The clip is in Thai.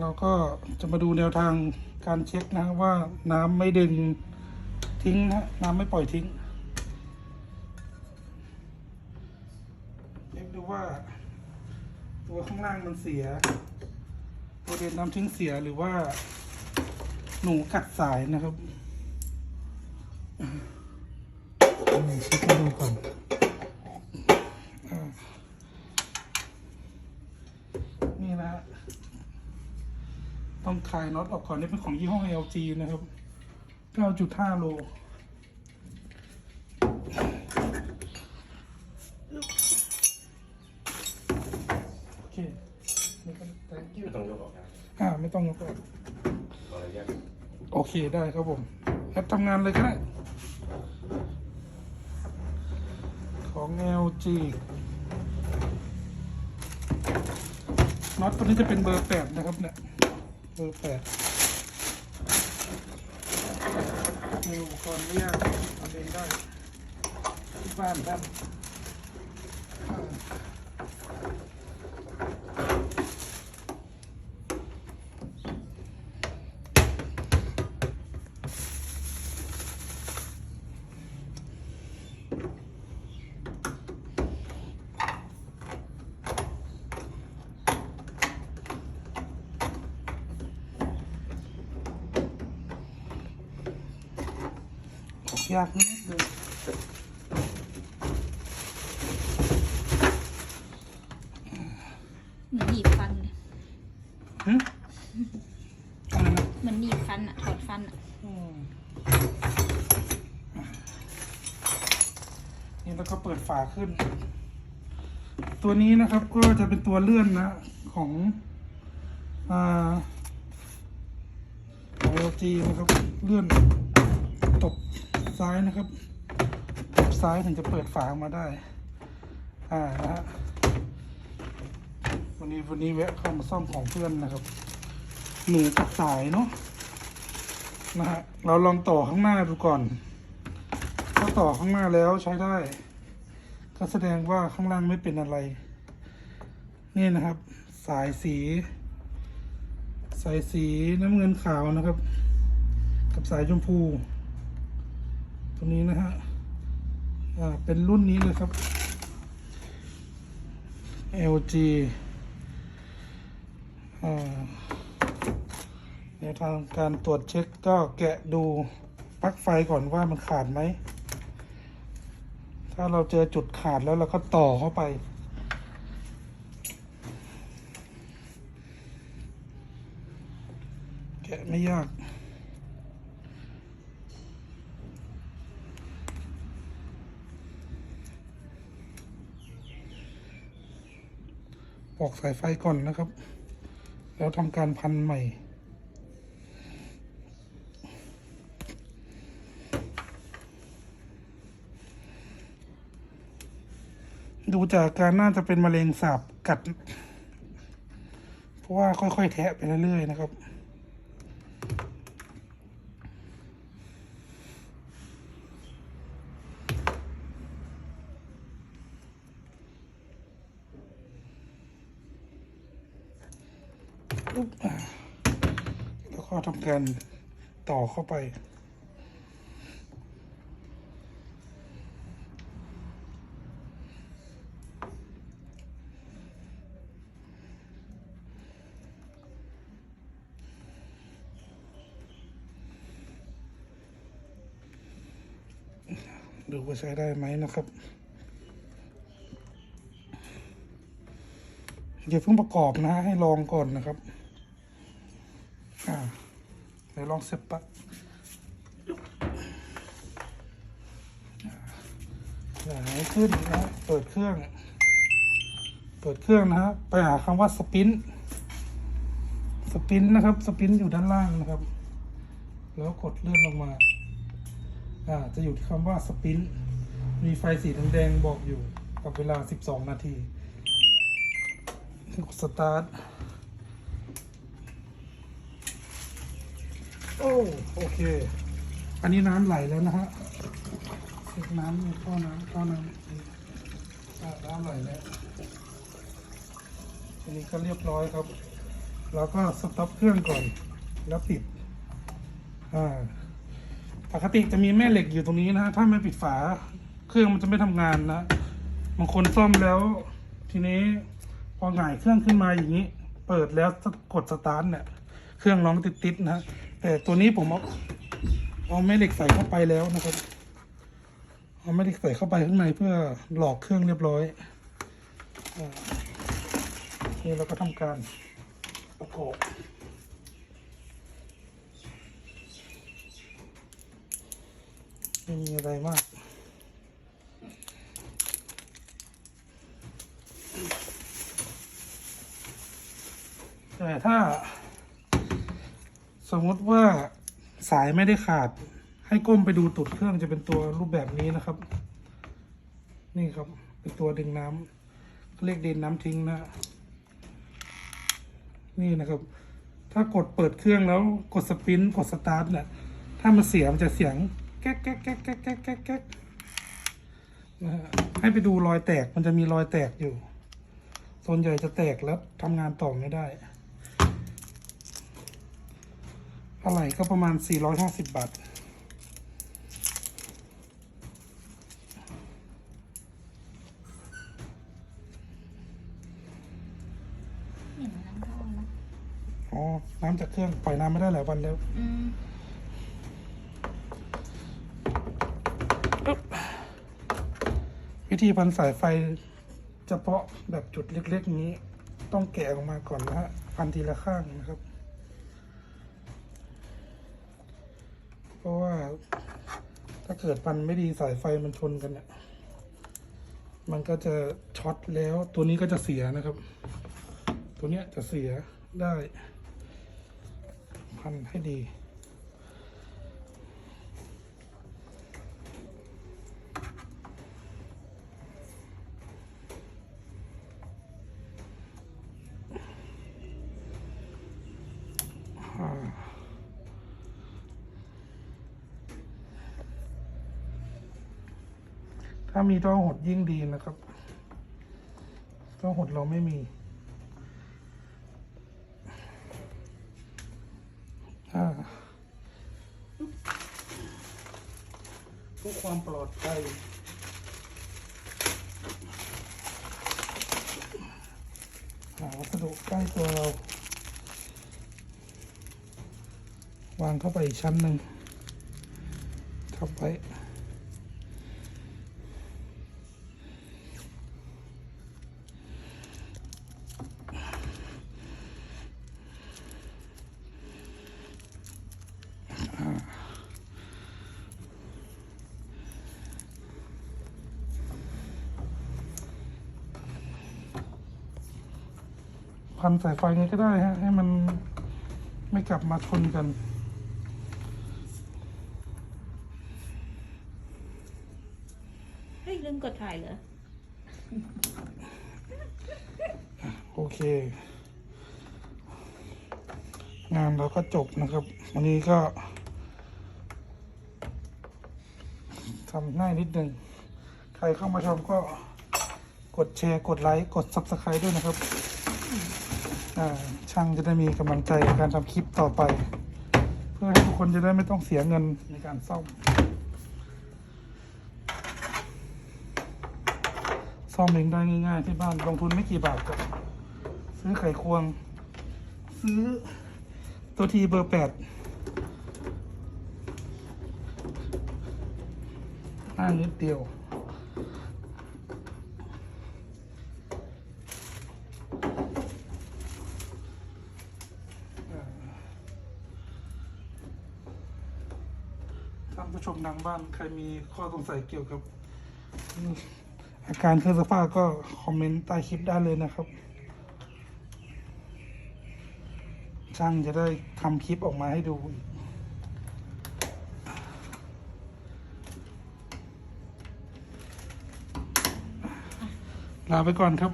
เราก็จะมาดูแนวทางการเช็คนะว่าน้ำไม่ดึงทิ้งนะน้ำไม่ปล่อยทิ้งเช็คดูว่า ตัวข้างล่างมันเสียตัวเด็นน้ำทิ้งเสียหรือว่า หนูกัดสายนะครับเช็คให้ดูก่อนอ่านี่นะฮะ ต้องคลายน็อตออกก่อนนี่เป็นของยี่ห้อ LG นะครับ 9.5 โลโอเคนี่ก็ thank you ไม่ต้องยกออกนะอ่าไม่ต้องยกออกขออนุญาตโอเคได้ครับผมแอปทำงานเลยก็ได้ ของ LG น็อตตัวนี้จะเป็นเบอร์แปดนะครับเนี่ย เบอร์แปดมีอุปกรณ์เรียกทำเองได้ที่บ้านครั ออกยากนิดนึงเหมือนหนีบฟันเลยหึอะไรนะเหมือนหนีบฟันอะถอดฟันอะอืมนี่แล้วก็เปิดฝาขึ้น ตัวนี้นะครับก็จะเป็นตัวเลื่อนนะของอ่าของ LG นะครับเลื่อนตบ ซ้ายนะครับตบซ้ายถึงจะเปิดฝาออกมาได้ อ่านะฮะวันนี้วันนี้แวะเข้ามาซ่อมของเพื่อนนะครับ หนูกับสายเนาะนะฮะเราลองต่อข้างหน้าดูก่อน ถ้าต่อข้างหน้าแล้วใช้ได้ ก็แสดงว่าข้างล่างไม่เป็นอะไร นี่นะครับ สายสี สายสีน้ำเงินขาวนะครับ กับสายชมพู ตัวนี้นะฮะอ่าเป็นรุ่นนี้เลยครับ LG อ่าในทางการตรวจเช็คก็แกะดูปลั๊กไฟก่อนว่ามันขาดไหม ถ้าเราเจอจุดขาดแล้วเราก็ต่อเข้าไป แกะไม่ยาก อกสายไฟก่อนนะครับ แล้วทำการพันใหม่ดูจากการน่าจะเป็นมะเร็งสาบกัด เพราะว่าค่อย ๆ แทะไปเรื่อย ๆ นะครับ ปุ๊บแล้วก็ทำการต่อเข้าไป ดูว่าใช้ได้ไหมนะครับอย่าเพิ่งประกอบนะให้ลองก่อนนะครับ อ่าเดี๋ยวลองเสียบปลั๊กอ่าไหนขึ้นนะเปิดเครื่อง เปิดเครื่องนะฮะไปหาคำว่าสปิน สปินนะครับ สปินอยู่ด้านล่างนะครับ แล้วกดเลื่อนลงมา อ่า จะอยู่ที่คำว่าสปิน มีไฟสีแดงๆบอกอยู่ กับเวลา 12 นาทีกดสตาร์ท โอ้โอเค อันนี้น้ำไหลแล้วนะฮะเช็คน้ำในท่อน้ำท่อน้ำอ่าน้ำไหลแล้วอันนี้ก็เรียบร้อยครับเราก็สต็อปเครื่องก่อน แล้วปิด อ่า ปกติจะมีแม่เหล็กอยู่ตรงนี้นะฮะถ้าไม่ปิดฝา เครื่องมันจะไม่ทำงานนะบางคนซ่อมแล้ว ทีนี้พอหงายเครื่องขึ้นมาอย่างนี้ เปิดแล้วกดสตาร์ทเนี่ย เครื่องร้องติดๆนะ แต่ตัวนี้ผมเอาเอาแม่เหล็กใส่เข้าไปแล้วนะครับ เอาแม่เหล็กใส่เข้าไปข้างในเพื่อหลอกเครื่องเรียบร้อยนี่เราก็ทำการประกอบไม่มีอะไรมากแต่ถ้า สมมติว่าสายไม่ได้ขาด ให้ก้มไปดูตุดเครื่องจะเป็นตัวรูปแบบนี้นะครับ นี่ครับ เป็นตัวดึงน้ำเรียกดินน้ำทิ้งนะ นี่นะครับ ถ้ากดเปิดเครื่องแล้วกดสปินกดสตาร์ทเนี่ยถ้ามันเสียมันจะเสียงแก๊กแก๊กแก๊กแก๊กแก๊กแก๊กแก๊กนะฮะให้ไปดูรอยแตกมันจะมีรอยแตกอยู่ ส่วนใหญ่จะแตกแล้วทำงานต่อไม่ได้ อะไรก็ประมาณ 450 บาท เห็นน้ำเข้านะอ๋อ น้ำจากเครื่อง ปล่อยน้ำไม่ได้หลายวันแล้ว อืมวิธีพันสายไฟเฉพาะแบบจุดเล็กๆนี้ ต้องแกะออกมาก่อนนะฮะ พันทีละข้างนะครับ ราะว่า ถ้าเกิดมันไม่ดีสายไฟมันชนกันเนี่ยมันก็จะช็อตแล้วตัวนี้ก็จะเสียนะครับ ตัวเนี้ยจะเสียได้พันให้ดี ถ้ามีท่อหดยิ่งดีนะครับ ท่อหดเราไม่มีอ่าเพื่อความปลอดภัยหาวัสดุใกล้ตัวเรา วางเข้าไปอีกชั้นหนึ่งทับไว้ พันสายไฟไงก็ได้ฮะ ให้มันไม่กลับมาชนกันเฮ้ยลืมกดถ่ายเหรอ โอเค งานเราก็จบนะครับ วันนี้ก็ทำง่ายนิดนึง ใครเข้ามาชมก็กดแชร์ กดไลค์ กด Subscribe ด้วยนะครับอ่า ช่างจะได้มีกำลังใจในการทำคลิปต่อไป เพื่อให้ทุกคนจะได้ไม่ต้องเสียเงินในการซ่อม ซ่อมเองได้ง่าย ๆ ที่บ้านลงทุนไม่กี่บาทก็ซื้อไขควง ซื้อตัวทีเบอร์แปดง่ายนิดเดียว ท่า นผู้ชมทางบ้านใครมีข้อสงสัยเกี่ยวกับ อาการเครื่องซักผ้าก็คอมเมนต์ใต้คลิปได้เลยนะครับ ช่างจะได้ทำคลิปออกมาให้ดูลาไปก่อนครับ